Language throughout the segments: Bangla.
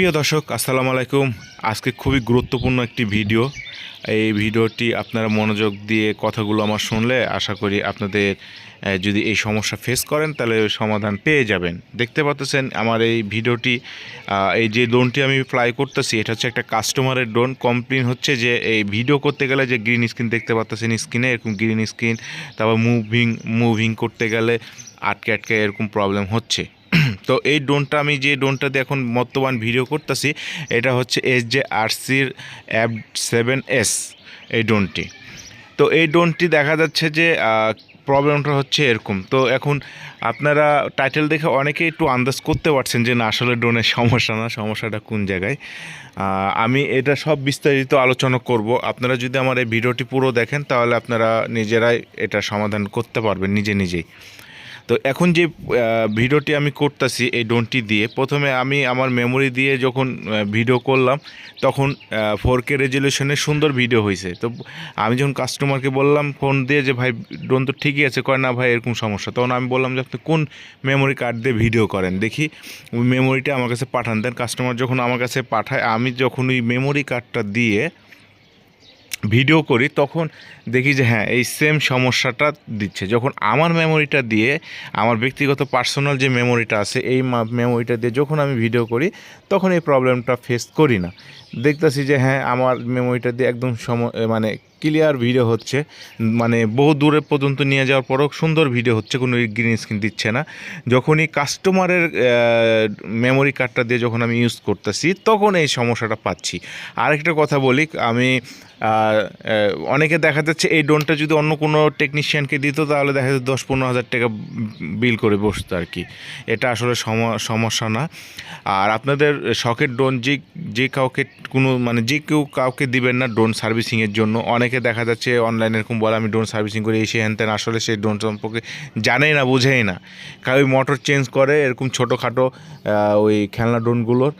প্রিয় দর্শক, আসসালামু আলাইকুম। আজকে খুবই গুরুত্বপূর্ণ একটি ভিডিও। এই ভিডিওটি আপনারা মনোযোগ দিয়ে কথাগুলো আমার শুনলে আশা করি আপনাদের যদি এই সমস্যা ফেস করেন, তাহলে সমাধান পেয়ে যাবেন। দেখতে পাচ্ছেন আমার এই ভিডিওটি এই যে ড্রোনটি আমি ফ্লাই করতেছি, এটা হচ্ছে একটা কাস্টমারের ড্রোন কমপ্লেন হচ্ছে যে এই ভিডিও করতে গেলে যে গ্রিন স্ক্রিন দেখতে পাচ্ছেন স্ক্রিনে এরকম গ্রিন স্ক্রিন তারপর মুভিং মুভিং করতে গেলে আটকে আটকে এরকম প্রবলেম হচ্ছে। তো এই ড্রোনটা আমি যে ড্রোনটা দিয়ে এখন বর্তমান ভিডিও করতেছি, এটা হচ্ছে এস জে আর সির অ্যাপ সেভেন এস এই ড্রোনটি। তো এই ড্রোনটি দেখা যাচ্ছে যে প্রবলেমটা হচ্ছে এরকম। তো এখন আপনারা টাইটেল দেখে অনেকে একটু আন্দাজ করতে পারছেন যে না, আসলে ড্রোনের সমস্যা না, সমস্যাটা কোন জায়গায়। আমি এটা সব বিস্তারিত আলোচনা করব। আপনারা যদি আমার এই ভিডিওটি পুরো দেখেন, তাহলে আপনারা নিজেরাই এটা সমাধান করতে পারবেন নিজে নিজেই। তো এখন যে ভিডিওটি আমি করতেছি এই ড্রোনটি দিয়ে, প্রথমে আমি আমার মেমোরি দিয়ে যখন ভিডিও করলাম, তখন ফোর কে রেজলিউশনে সুন্দর ভিডিও হয়েছে তো আমি যখন কাস্টমারকে বললাম ফোন দিয়ে যে, ভাই ড্রোন তো ঠিকই আছে। কয়, না ভাই, এরকম সমস্যা। তখন আমি বললাম যে, আপনি কোন মেমোরি কার্ড দিয়ে ভিডিও করেন? দেখি, ওই মেমোরিটা আমার কাছে পাঠান। দেন কাস্টমার যখন আমার কাছে পাঠায়, আমি যখন ওই মেমোরি কার্ডটা দিয়ে ভিডিও করি, তখন দেখি যে হ্যাঁ এই সেম সমস্যাটা দিচ্ছে। যখন আমার মেমোরিটা দিয়ে, আমার ব্যক্তিগত পার্সোনাল যে মেমোরিটা আছে, এই মেমোরিটা দিয়ে যখন আমি ভিডিও করি, তখন এই প্রবলেমটা ফেস করি না। দেখতেছি যে হ্যাঁ আমার মেমোরিটা দিয়ে একদম সম মানে ক্লিয়ার ভিডিও হচ্ছে। মানে বহু দূরে পর্যন্ত নিয়ে যাওয়ার পরও সুন্দর ভিডিও হচ্ছে, কোনো গ্রিন স্ক্রিন দিচ্ছে না। যখনই কাস্টমারের মেমোরি কার্ডটা দিয়ে যখন আমি ইউজ করতেছি, তখন এই সমস্যাটা পাচ্ছি। আরেকটা কথা বলি, আমি অনেকে দেখা যাচ্ছে এই ড্রোনটা যদি অন্য কোনো টেকনিশিয়ানকে দিত, তাহলে দেখা যাচ্ছে দশ পনেরো হাজার টাকা বিল করে বসতো আর কি। এটা আসলে সম- সমস্যা না। আর আপনাদের শখের ড্রোন যে যে কাউকে কোনো মানে যে কেউ কাউকে দিবেন না ড্রোন সার্ভিসিংয়ের জন্য, অনেকে দেখা যাচ্ছে অনলাইনে এরকম বলে, আমি ড্রোন সার্ভিসিং করি এসে হ্যান ত্যান আসলে সেই ড্রোন সম্পর্কে জানেই না, বুঝেই না। কারণ ওই মোটর চেঞ্জ করে এরকম ছোটোখাটো ওই খেলনা ড্রোনগুলোর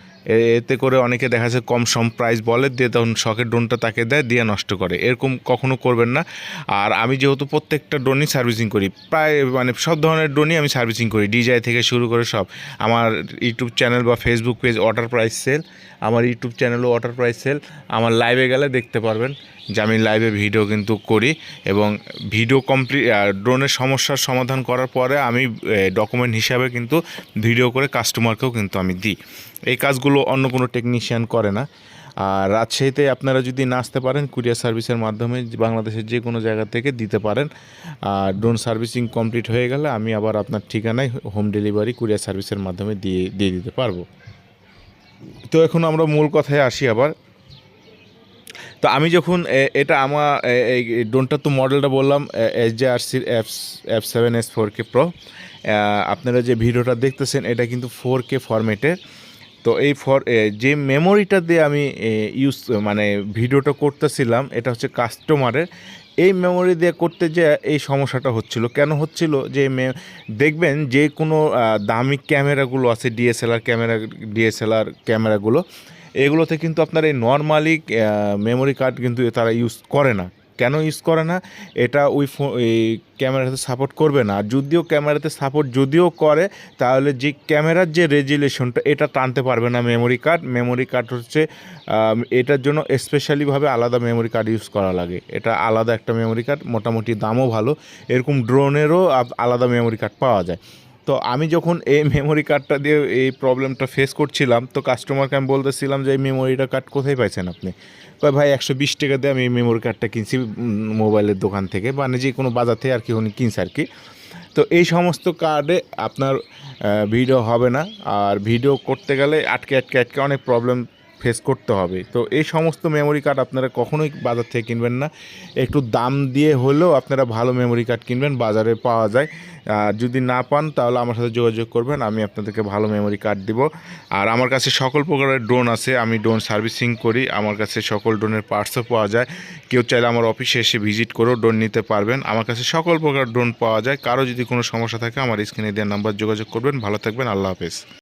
এতে করে অনেকে দেখা যাচ্ছে কম সম প্রাইস বলে, দিয়ে তখন শখের ড্রোনটা তাকে দেয়, দিয়ে নষ্ট করে। এরকম কখনো করবেন না। আর আমি যেহেতু প্রত্যেকটা ড্রোনই সার্ভিসিং করি, প্রায় মানে সব ধরনের ড্রোনই আমি সার্ভিসিং করি ডিজাই থেকে শুরু করে সব। আমার ইউটিউব চ্যানেল বা Facebook page water price sale আমার ইউটিউব চ্যানেলও ওয়াটার প্রাইস সেল আমার লাইভে গেলে দেখতে পারবেন যে আমি লাইভে ভিডিও কিন্তু করি এবং ভিডিও কমপ্লিট ড্রোনের সমস্যার সমাধান করার পরে আমি ডকুমেন্ট হিসাবে কিন্তু ভিডিও করে কাস্টমারকেও কিন্তু আমি দিই। এই কাজগুলো অন্য কোনো টেকনিশিয়ান করে না। আর রাজশাহীতে আপনারা যদি না আসতে পারেন কুরিয়ার সার্ভিসের মাধ্যমে বাংলাদেশের যে কোনো জায়গা থেকে দিতে পারেন। আর ড্রোন সার্ভিসিং কমপ্লিট হয়ে গেলে আমি আবার আপনার ঠিকানায় হোম ডেলিভারি কুরিয়ার সার্ভিসের মাধ্যমে দিয়ে দিয়ে দিতে পারব। তো এখন আমরা মূল কথায় আসি আবার। তো আমি যখন এটা আমার এই ড্রোনটা তো মডেলটা বললাম এস জে আর সির F F seven S four K pro আপনারা যে ভিডিওটা দেখতেছেন, এটা কিন্তু ফোর কে ফরম্যাটের তো এই ফর যে মেমোরিটা দিয়ে আমি ইউজ মানে ভিডিওটা করতেছিলাম, এটা হচ্ছে কাস্টমারের এই মেমোরি দিয়ে করতে যে এই সমস্যাটা হচ্ছিল। কেন হচ্ছিল? যে দেখবেন যে কোনো দামি ক্যামেরাগুলো আছে ডিএসএলআর ক্যামেরা ডিএসএলআর ক্যামেরাগুলো এগুলোতে কিন্তু আপনার এই নর্মালি মেমোরি কার্ড কিন্তু তারা ইউজ করে না। কেন ইউজ করে না? এটা ওই ক্যামেরাতে সাপোর্ট করবে না। যদিও ক্যামেরাতে সাপোর্ট যদিও করে, তাহলে যে ক্যামেরার যে রেজুলেশনটা এটা টানতে পারবে না মেমোরি কার্ড মেমোরি কার্ড হচ্ছে এটার জন্য স্পেশালিভাবে আলাদা মেমোরি কার্ড ইউজ করা লাগে। এটা আলাদা একটা মেমোরি কার্ড মোটামুটি দামও ভালো। এরকম ড্রোনেরও আলাদা মেমোরি কার্ড পাওয়া যায়। তো আমি যখন এই মেমোরি কার্ডটা দিয়ে এই প্রবলেমটা ফেস করছিলাম, তো কাস্টমারকে আমি বলতেছিলাম যে, এই মেমোরিটা কার্ড কোথায় পাইছেন আপনি? কয়, ভাই, একশো বিশ টাকা দিয়ে আমি এই মেমোরি কার্ডটা কিনছি মোবাইলের দোকান থেকে বা যে কোনো বাজার থেকে আর কি উনি কিনছে আর কি। তো এই সমস্ত কার্ডে আপনার ভিডিও হবে না। আর ভিডিও করতে গেলে আটকে আটকে আটকে অনেক প্রবলেম ফেস করতে হবে। তো এই সমস্ত মেমোরি কার্ড আপনারা কখনোই বাজার থেকে কিনবেন না। একটু দাম দিয়ে হলেও আপনারা ভালো মেমোরি কার্ড কিনবেন, বাজারে পাওয়া যায়। যদি না পান, তাহলে আমার সাথে যোগাযোগ করবেন, আমি আপনাদেরকে ভালো মেমোরি কার্ড দিব। আর আমার কাছে সকল প্রকারের ড্রোন আছে, আমি ড্রোন সার্ভিসিং করি। আমার কাছে সকল ড্রোনের পার্টসও পাওয়া যায়। কেউ চাইলে আমার অফিসে এসে ভিজিট করেও ড্রোন নিতে পারবেন। আমার কাছে সকল প্রকার ড্রোন পাওয়া যায়। কারও যদি কোনো সমস্যা থাকে, আমার স্ক্রিনে দেওয়ার নাম্বার যোগাযোগ করবেন। ভালো থাকবেন, আল্লাহ হাফেজ।